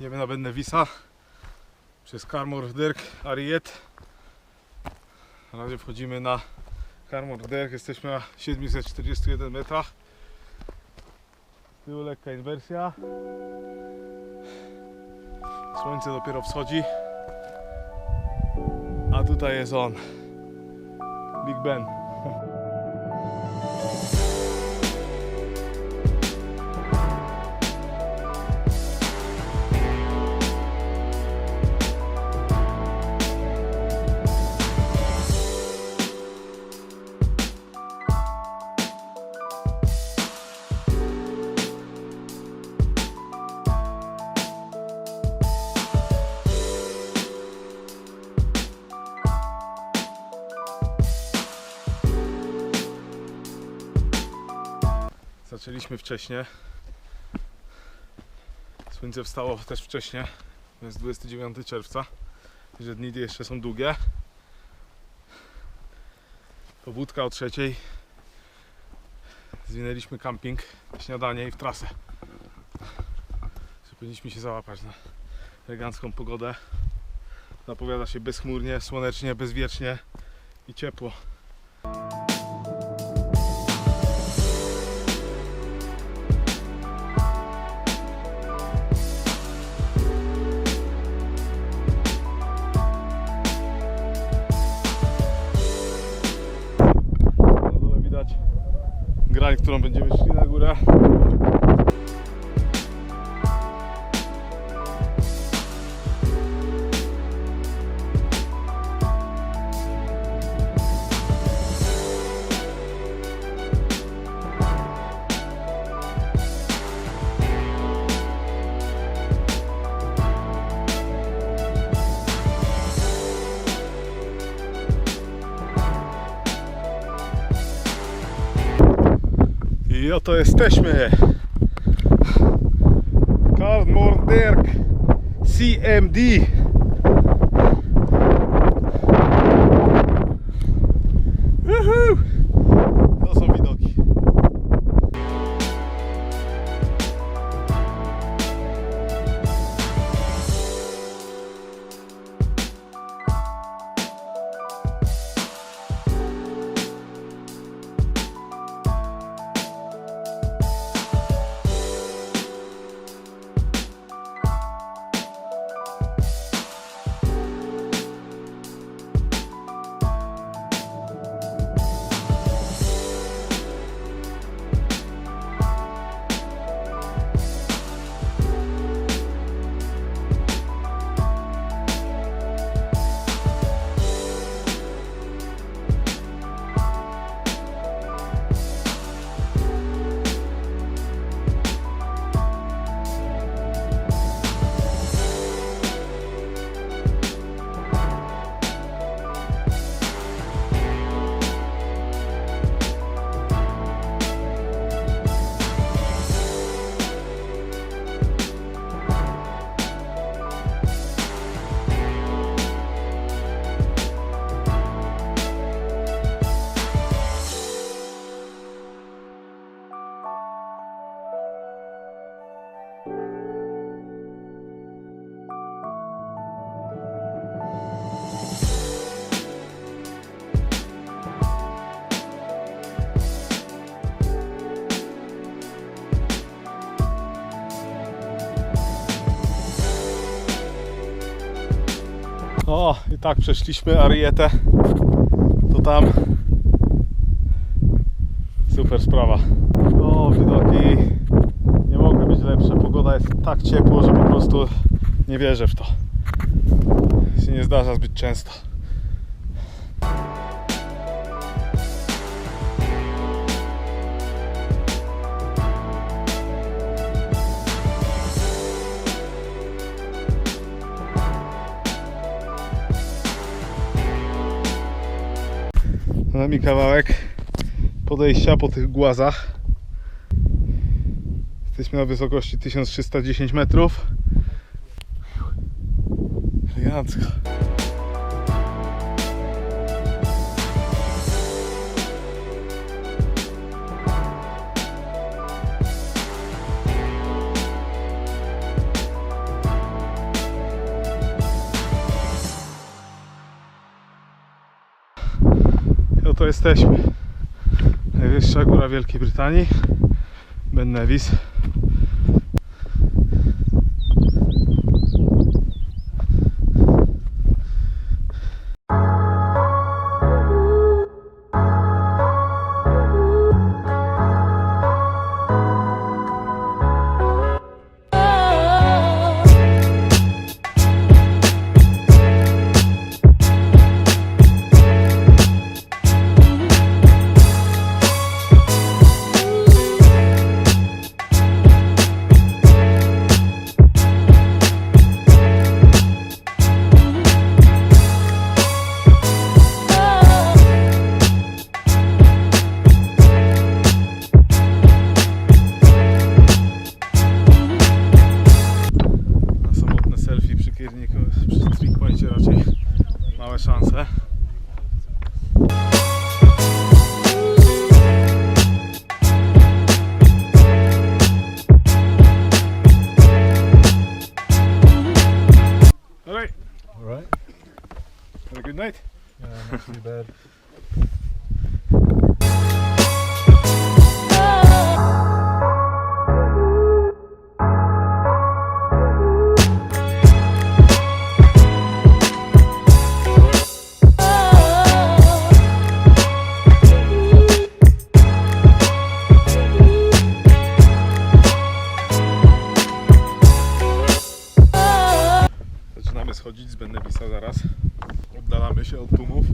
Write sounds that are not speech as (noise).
Idziemy na Bennevisa przez Carmor Dirk Ariet. Na razie wchodzimy na Carmor Dirk. Jesteśmy na 741 metrach. Z lekka inwersja. Słońce dopiero wschodzi. A tutaj jest on. Big Ben. (laughs) Zaczęliśmy wcześniej. Słońce wstało też wcześniej. Jest 29 czerwca. Że dni jeszcze są długie. Pobudka o trzeciej. Zwinęliśmy camping, śniadanie i w trasę. Powinniśmy się załapać na elegancką pogodę. Zapowiada się bezchmurnie, słonecznie, bezwiecznie i ciepło. Którą będziemy szli na górę. Oto jesteśmy. Cardmore Dirk CMD. O, i tak przeszliśmy Arietę. To tam. Super sprawa. O, widoki nie mogły być lepsze. Pogoda jest tak ciepło, że po prostu nie wierzę w to. Się nie zdarza zbyt często. Nami kawałek podejścia po tych głazach. Jesteśmy na wysokości 1310 metrów. Elegancko. To jesteśmy. Najwyższa góra Wielkiej Brytanii. Ben Nevis. Selfie przy trick raczej małe szanse. Alright, Alright. have a good night. Yeah, not too bad. Schodzić z Bennevisa zaraz. Oddalamy się od tłumów.